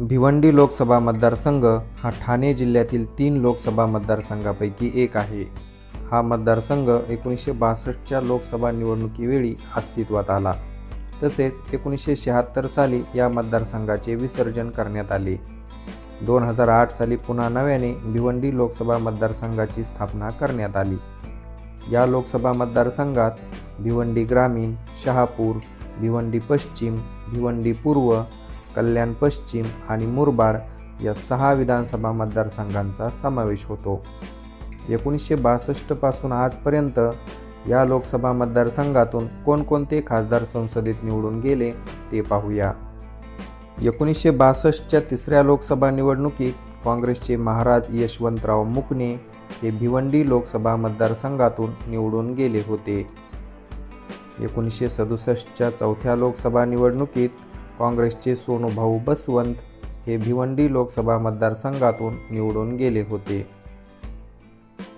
भिवंडी लोकसभा मतदारसंघ हा ठाणे जिल्ह्यातील तीन लोकसभा मतदारसंघापैकी एक आहे. हा मतदारसंघ एकोणीसशे बासष्टच्या लोकसभा निवडणुकीवेळी अस्तित्वात आला. तसेच एकोणीसशे शहात्तर साली या मतदारसंघाचे विसर्जन करण्यात आले. दोन हजार आठ साली पुन्हा नव्याने भिवंडी लोकसभा मतदारसंघाची स्थापना करण्यात आली. या लोकसभा मतदारसंघात भिवंडी ग्रामीण शहापूर भिवंडी पश्चिम भिवंडी पूर्व कल्याण पश्चिम आणि मुरबाड या सहा विधानसभा मतदारसंघांचा समावेश होतो. एकोणीसशे बासष्टपासून आजपर्यंत या लोकसभा मतदारसंघातून कोणकोणते खासदार संसदेत निवडून गेले ते पाहूया. एकोणीसशे बासष्टच्या तिसऱ्या लोकसभा निवडणुकीत काँग्रेसचे महाराज यशवंतराव मुकणे हे भिवंडी लोकसभा मतदारसंघातून निवडून गेले होते. एकोणीसशे सदुसष्टच्या चौथ्या लोकसभा निवडणुकीत काँग्रेसचे सोनूभाऊ बसवंत हे भिवंडी लोकसभा मतदारसंघातून निवडून गेले होते.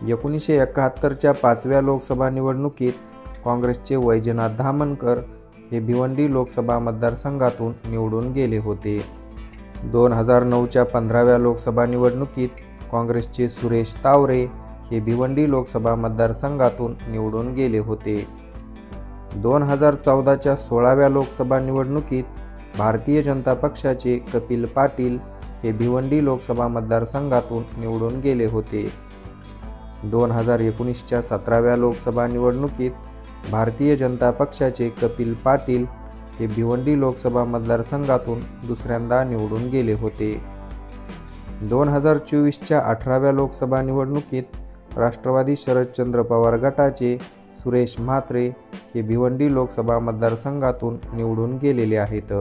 एकोणीसशे एकाहत्तरच्या पाचव्या लोकसभा निवडणुकीत काँग्रेसचे वैजनाथ धामनकर हे भिवंडी लोकसभा मतदारसंघातून निवडून गेले होते. दोन हजार नऊच्या पंधराव्या लोकसभा निवडणुकीत काँग्रेसचे सुरेश तावरे हे भिवंडी लोकसभा मतदारसंघातून निवडून गेले होते. दोन हजार चौदाच्या सोळाव्या लोकसभा निवडणुकीत भारतीय जनता पक्षाचे कपिल पाटील हे भिवंडी लोकसभा मतदारसंघातून निवडून गेले होते. दोन हजार एकोणीसच्या सतराव्या लोकसभा निवडणुकीत भारतीय जनता पक्षाचे कपिल पाटील हे भिवंडी लोकसभा मतदारसंघातून दुसऱ्यांदा निवडून गेले होते. दोन हजार चोवीसच्या अठराव्या लोकसभा निवडणुकीत राष्ट्रवादी शरदचंद्र पवार गटाचे सुरेश म्हात्रे हे भिवंडी लोकसभा मतदारसंघातून निवडून गेलेले आहेत.